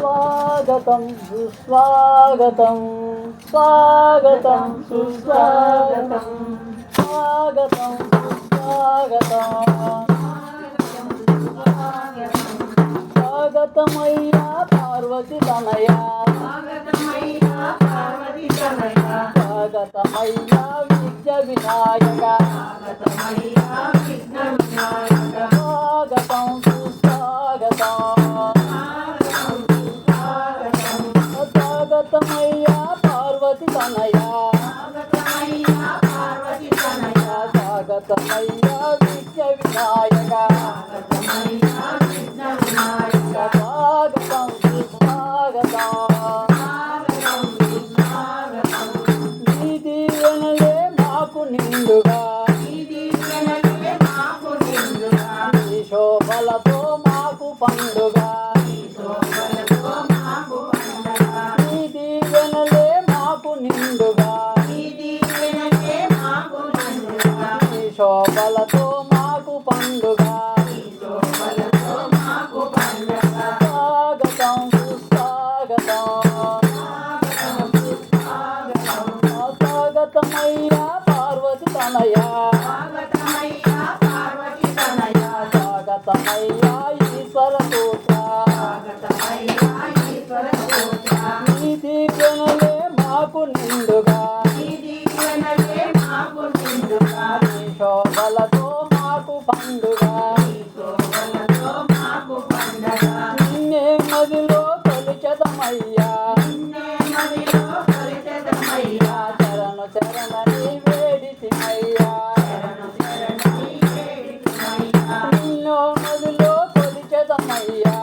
స్వాగతం సుస్వాగతం స్వాగతం సుస్వాగతం స్వాగతం సుస్వాగతం. స్వాగతమయ్యా పార్వతి తనయా. స్వాగతమయ్యా విద్య వినాయక. స్వాగతమయ్యా తనయా స్వాగతమయ్యా విద్య వినాయక. స్వాగతం సుస్వాగతం నీ దీవెనలే మాకు నిండుగా. నీ శోభలతో మాకు పండుగ. శోభలతో మాకు పండుగ. స్వాగతం సుస్వాగతం. స్వాగతమయ్యా పార్వతి తనయా. స్వాగతమయ్యా ఈశ్వర పుత్ర నీ దీవెనలే శోభలతో మాకు పండుగ. నిన్నే మదిలో తొలిచదమయ్యా. చరణ చరణని వేడితిమయ్యా నిన్నో మదిలో తొలిచదమయ్యా.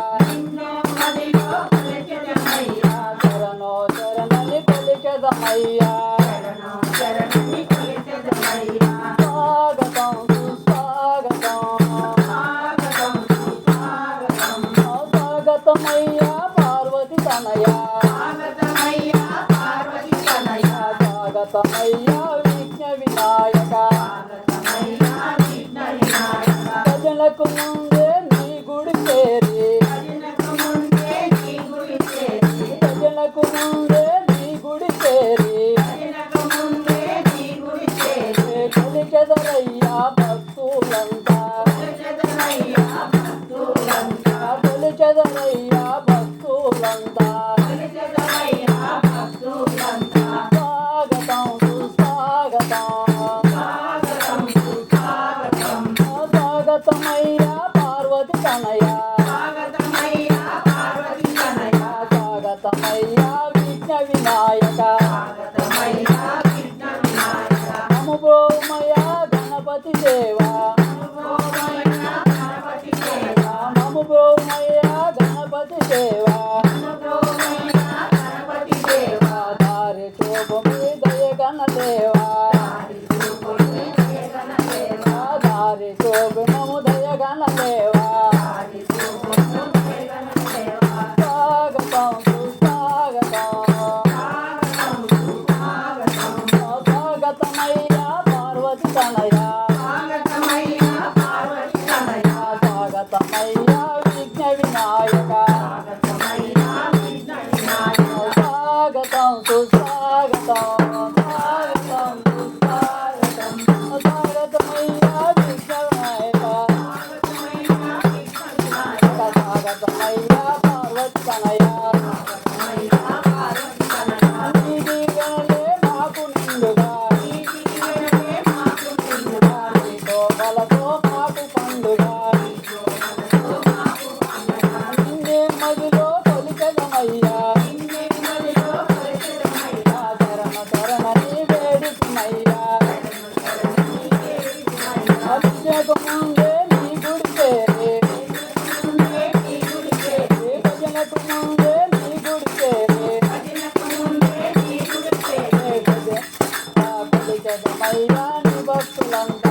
స్వాగతమయ్యా విఘ్న వినాయక భజనకు ముందే నీ గుడి చేరి భజనకు ముందే నీ గుడి చేరి కొలిచెదరయ్యా భక్తులంతా కొలిచెదరయ్యా భక్తులంతా. పార్వతి స్వాగతమయ్యా విఘ్న వినాయక. నము గణపతి దేవా. నము గణపతి దేవా. పార్వతి తనయా స్వాగతమయ్యా విఘ్న వినాయక. స్వాగతం సుస్వాగతం. పార్వతి జగమైరాని నీ